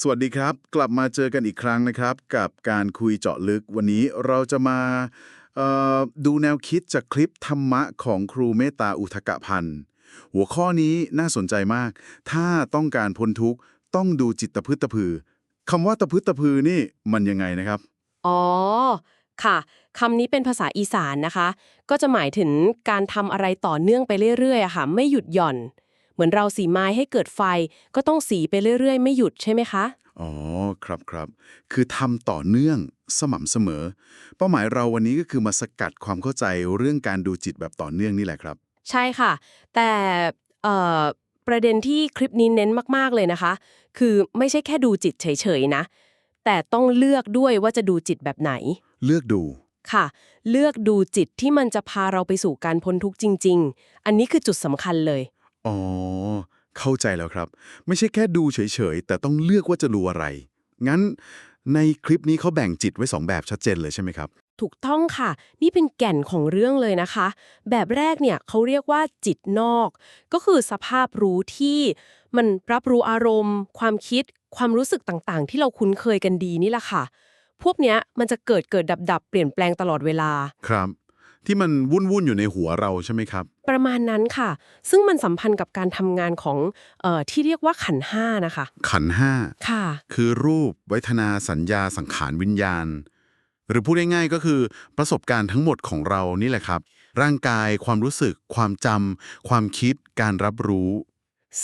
สวัสดีครับ กลับมาเจอกันอีกครั้งนะครับ กับการคุยเจาะลึกวันนี้เราจะมาดูแนวคิดจากคลิปธรรมะของครูเมตตาอุทกพันธ์หัวข้อนี้น่าสนใจมาก ถ้าต้องการพ้นทุกข์ต้องดูจิตตะพืตตะพือคำว่าตะพืตตะพือนี่มันยังไงนะครับ อ๋อ ค่ะคำนี้เป็นภาษาอีสานนะคะ ก็จะหมายถึงการทำอะไรต่อเนื่องไปเรื่อยๆค่ะ ไม่หยุดหย่อน เหมือนเราสีไม้ให้เกิดไฟ ก็ต้องสีไปเรื่อย ๆ ไม่หยุดใช่ไหมคะ อ๋อ ครับครับ คือทำต่อเนื่องสม่ำเสมอ เป้าหมายเราวันนี้ก็คือมาสกัดความเข้าใจเรื่องการดูจิตแบบต่อเนื่องนี่แหละครับ ใช่ค่ะ แต่เอ่อประเด็นที่คลิปนี้เน้นมากๆเลยนะคะ คือไม่ใช่แค่ดูจิตเฉยๆนะ แต่ต้องเลือกด้วยว่าจะดูจิตแบบไหน เลือกดู ค่ะ เลือกดูจิตที่มันจะพาเราไปสู่การพ้นทุกข์จริง ๆ อันนี้คือจุดสำคัญเลย อ๋อ เข้าใจแล้วครับ ไม่ใช่แค่ดูเฉยๆ แต่ต้องเลือกว่าจะดูอะไร งั้นในคลิปนี้เขาแบ่งจิตไว้สองแบบชัดเจนเลยใช่ไหมครับ ถูกต้องค่ะ นี่เป็นแก่นของเรื่องเลยนะคะ แบบแรกเนี่ยเขาเรียกว่าจิตนอก ก็คือสภาพรู้ที่มันรับรู้อารมณ์ ความคิด ความรู้สึกต่างๆ ที่เราคุ้นเคยกันดีนี่แหละค่ะ พวกเนี้ยมันจะเกิดเกิดดับดับๆเปลี่ยนแปลงตลอดเวลา ครับ ที่มันวุ่นๆอยู่ในหัวเราใช่ไหมครับ ประมาณนั้นค่ะ ซึ่งมันสัมพันธ์กับการทำงานของเออที่เรียกว่าขันธ์ห้านะคะ ขันธ์ห้าค่ะ คือรูปเวทนาสัญญาสังขารวิญญาณ หรือพูดง่ายๆก็คือประสบการณ์ทั้งหมดของเรานี่แหละครับ ร่างกายความรู้สึก ความจำความคิด การรับรู้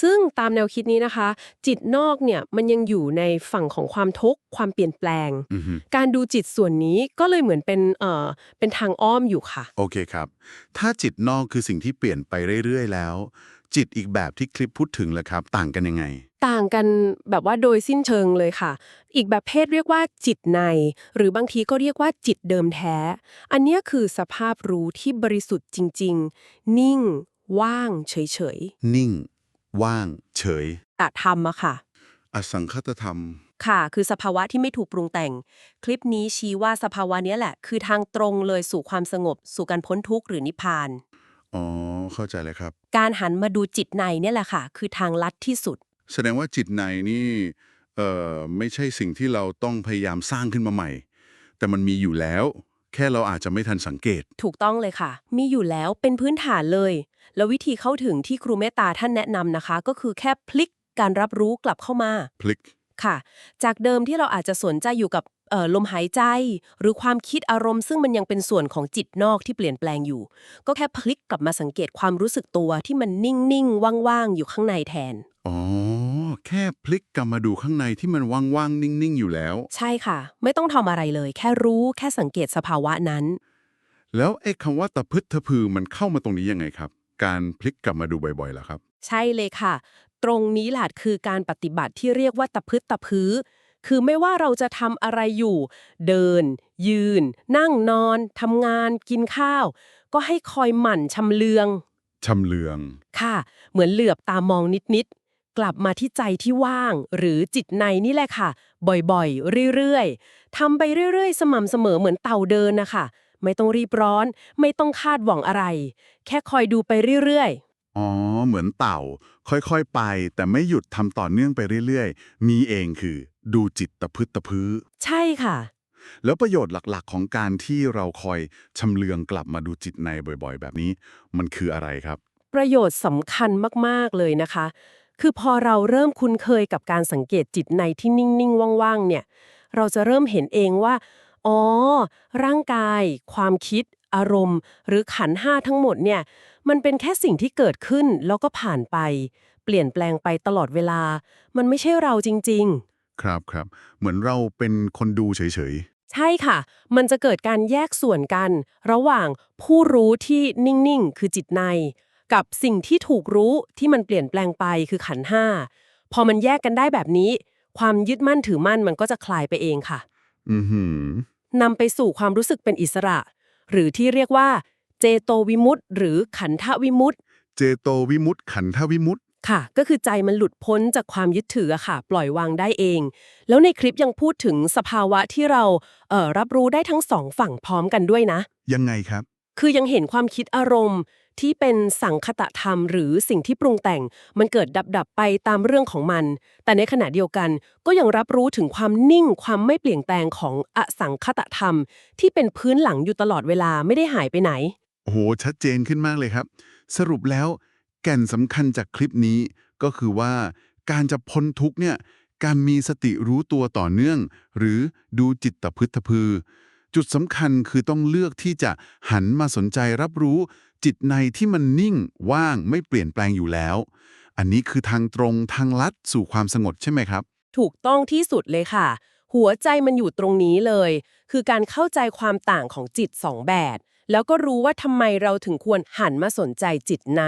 ซึ่งตามแนวคิดนี้นะคะ จิตนอกเนี่ยมันยังอยู่ในฝั่งของความทุกข์ความเปลี่ยนแปลงอือฮึการดูจิตส่วนนี้ก็เลยเหมือนเป็นเอ่อเป็นทางอ้อมอยู่ค่ะ โอเคครับ ถ้าจิตนอกคือสิ่งที่เปลี่ยนไปเรื่อยๆแล้ว จิตอีกแบบที่คลิปพูดถึงล่ะครับ ต่างกันยังไง ต่างกันแบบว่าโดยสิ้นเชิงเลยค่ะ อีกแบบเพศเรียกว่าจิตใน หรือบางทีก็เรียกว่าจิตเดิมแท้ อันเนี้ยคือสภาพรู้ที่บริสุทธิ์จริง ๆ นิ่ง ว่าง เฉยนิ่ง ว่าง เฉยๆอะธรรมอะค่ะ อสังคตธรรม ค่ะ คือสภาวะที่ไม่ถูกปรุงแต่ง คลิปนี้ชี้ว่าสภาวะเนี้ยแหละ คือทางตรงเลยสู่ความสงบ สู่การพ้นทุกข์หรือนิพพาน อ๋อ เข้าใจเลยครับ การหันมาดูจิตในเนี่ยแหละค่ะ คือทางลัดที่สุด แสดงว่าจิตในนี่เอ่อไม่ใช่สิ่งที่เราต้องพยายามสร้างขึ้นมาใหม่ แต่มันมีอยู่แล้ว แค่เราอาจจะไม่ทันสังเกต ถูกต้องเลยค่ะ มีอยู่แล้วเป็นพื้นฐานเลย แล้ววิธีเข้าถึงที่ครูเมตตาท่านแนะนำนะคะ ก็คือแค่พลิกการรับรู้กลับเข้ามา พลิกค่ะ จากเดิมที่เราอาจจะสนใจอยู่กับเอ่อลมหายใจ หรือความคิดอารมณ์ซึ่งมันยังเป็นส่วนของจิตนอกที่เปลี่ยนแปลงอยู่ ก็แค่พลิกกลับมาสังเกตความรู้สึกตัวที่มันนิ่งๆว่างๆอยู่ข้างในแทนอ๋อแค่พลิกกลับมาดูข้างในที่มันว่างๆนิ่งๆอยู่แล้ว ใช่ค่ะ ไม่ต้องทำอะไรเลย แค่รู้แค่สังเกตสภาวะนั้น แล้วไอ้คำว่าตะพึดตะพือมันเข้ามาตรงนี้ยังไงครับ การพลิกกลับมาดูบ่อยๆล่ะครับ ใช่เลยค่ะ ตรงนี้แหละคือการปฏิบัติที่เรียกว่าตะพึดตะพื้อคือไม่ว่าเราจะทำอะไรอยู่ เดิน ยืน นั่งนอนทำงาน กินข้าว ก็ให้คอยหมั่นชำเลืองชำเลือง ค่ะ เหมือนเหลือบตามองนิดๆ กลับมาที่ใจที่ว่าง หรือจิตในนี่แหละค่ะ บ่อยๆ เรื่อยๆทำไปเรื่อยๆ สม่ำเสมอเหมือนเต่าเดินนะคะ ไม่ต้องรีบร้อน ไม่ต้องคาดหวังอะไร แค่คอยดูไปเรื่อยๆ อ๋อ เหมือนเต่า ค่อยๆไป แต่ไม่หยุดทำต่อเนื่องไปเรื่อยๆมีเองคือ ดูจิตตะพึดตะพือใช่ค่ะ แล้วประโยชน์หลักๆ ของการที่เราคอยชำเลืองกลับมาดูจิตในบ่อยๆ แบบนี้ มันคืออะไรครับ ประโยชน์สำคัญมากๆเลยนะคะ คือพอเราเริ่มคุ้นเคยกับการสังเกตจิตในที่นิ่งๆว่างๆเนี่ย เราจะเริ่มเห็นเองว่า อ๋อ ร่างกาย ความคิด อารมณ์ หรือขันธ์ห้าทั้งหมดเนี่ย มันเป็นแค่สิ่งที่เกิดขึ้นแล้วก็ผ่านไป เปลี่ยนแปลงไปตลอดเวลา มันไม่ใช่เราจริง ๆ ครับครับ เหมือนเราเป็นคนดูเฉยใช่ค่ะ มันจะเกิดการแยกส่วนกัน ระหว่างผู้รู้ที่นิ่งๆ คือจิตใน กับสิ่งที่ถูกรู้ที่มันเปลี่ยนแปลงไปคือขันธ์ห้า พอมันแยกกันได้แบบนี้ ความยึดมั่นถือมั่นมันก็จะคลายไปเองค่ะๆ อือหือนำไปสู่ความรู้สึกเป็นอิสระ หรือที่เรียกว่า เจโตวิมุตต์หรือขันธวิมุตต์เจโตวิมุตติ ขันธวิมุตติ ค่ะ ก็คือใจมันหลุดพ้นจากความยึดถืออะค่ะ ปล่อยวางได้เอง แล้วในคลิปยังพูดถึงสภาวะที่เราเอ่อรับรู้ได้ทั้งสองฝั่งพร้อมกันด้วยนะ ยังไงครับ คือยังเห็นความคิดอารมณ์ ที่เป็นสังคตธรรมหรือสิ่งที่ปรุงแต่ง มันเกิดดับดับไปตามเรื่องของมัน แต่ในขณะเดียวกันก็ยังรับรู้ถึงความนิ่งความไม่เปลี่ยนแปลงของอสังคตธรรม ที่เป็นพื้นหลังอยู่ตลอดเวลาไม่ได้หายไปไหน โอ้โห ชัดเจนขึ้นมากเลยครับ สรุปแล้วแก่นสำคัญจากคลิปนี้ก็คือว่าการจะพ้นทุกเนี่ยการมีสติรู้ตัวต่อเนื่อง หรือดูจิตตพฤตพือ จุดสำคัญคือต้องเลือกที่จะหันมาสนใจรับรู้ จิตในที่มันนิ่งว่างไม่เปลี่ยนแปลงอยู่แล้ว อันนี้คือทางตรงทางลัดสู่ความสงบใช่ไหมครับ ถูกต้องที่สุดเลยค่ะ หัวใจมันอยู่ตรงนี้เลย คือการเข้าใจความต่างของจิตสองแบบ แล้วก็รู้ว่าทำไมเราถึงควรหันมาสนใจจิตใน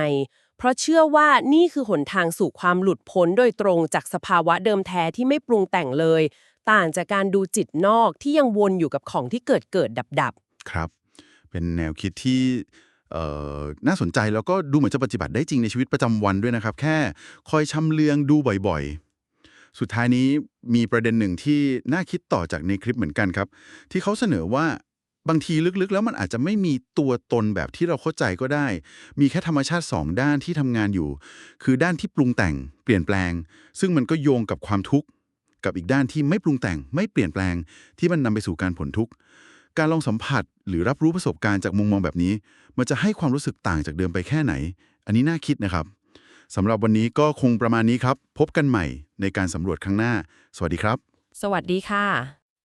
เพราะเชื่อว่านี่คือหนทางสู่ความหลุดพ้นโดยตรงจากสภาวะเดิมแท้ที่ไม่ปรุงแต่งเลย ต่างจากการดูจิตนอกที่ยังวนอยู่กับของที่เกิดเกิดดับดับครับ เป็นแนวคิดที่เอ่อ น่าสนใจแล้วก็ดูเหมือนจะปฏิบัติได้จริงในชีวิตประจำวันด้วยนะครับ แค่คอยชำเลืองดูบ่อยๆ สุดท้ายนี้มีประเด็นหนึ่งที่น่าคิดต่อจากในคลิปเหมือนกันครับ ที่เขาเสนอว่าบางทีลึกๆ แล้วมันอาจจะไม่มีตัวตนแบบที่เราเข้าใจก็ได้ มีแค่ธรรมชาติสองด้านที่ทำงานอยู่ คือด้านที่ปรุงแต่งเปลี่ยนแปลง ซึ่งมันก็โยงกับความทุกข์กับอีกด้านที่ไม่ปรุงแต่งไม่เปลี่ยนแปลงที่มันนำไปสู่การผลทุกข์ การลองสัมผัสหรือรับรู้ประสบการณ์จากมุมมองแบบนี้ มันจะให้ความรู้สึกต่างจากเดิมไปแค่ไหน อันนี้น่าคิดนะครับสำหรับวันนี้ก็คงประมาณนี้ครับ พบกันใหม่ในการสำรวจครั้งหน้า สวัสดีครับ สวัสดีค่ะ